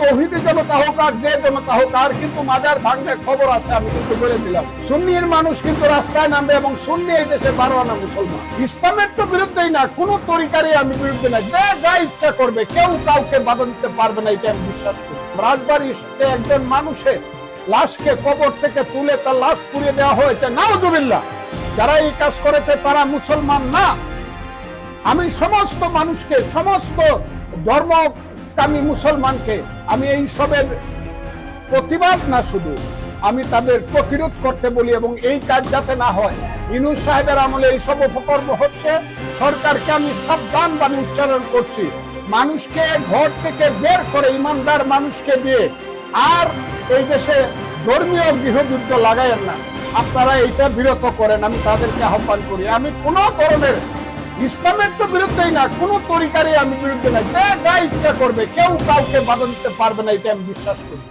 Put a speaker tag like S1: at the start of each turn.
S1: তৌহিদি জনতা হোক আর যে জনতা হোক আর কিন্তু মাজার ভাঙলে খবর আছে, আমি কিন্তু বলে দিলাম। সুন্নির মানুষ কিন্তু রাস্তায় নামবে এবং সুন্নি এই দেশে মুসলমান। ইসলামের তো বিরুদ্ধেই না তরিকারই আমি বিরুদ্ধে না যে, যা ইচ্ছা করবে, কেউ কাউকে বাধা দিতে পারবে না, এটা আমি বিশ্বাস করি। রাজবাড়ি একজন মানুষের লাশকে কবর থেকে তুলে তার লাশ পুড়িয়ে দেওয়া হয়েছে। নাউজুবিল্লাহ, যারা এই কাজ করেছে তারা মুসলমান না। আমি সমস্ত মানুষকে, সমস্ত ধর্মকামী মুসলমানকে, আমি এই সবের প্রতিবাদ না শুধু, আমি তাদের প্রতিরোধ করতে বলি এবং এই কাজ যাতে না হয়। ইনুস সাহেবের আমলে এই সব উপকর্ম হচ্ছে, সরকারকে আমি সাবধান বাণী উচ্চারণ করছি। মানুষকে ঘর থেকে বের করে, ইমানদার মানুষকে দিয়ে, আর এই দেশে ধর্মীয় গৃহযুদ্ধ লাগাইয়েন না। আপনারা এইটা বিরত করেন, আমি তাদেরকে আহ্বান করি। আমি কোনো ধরনের ইসলামের তো বিরুদ্ধেই না, কোনো তরিকারই আমি বিরুদ্ধে না যে যা ইচ্ছা করবে, কেউ কাউকে বাধা দিতে পারবে না, এটা আমি বিশ্বাস করি।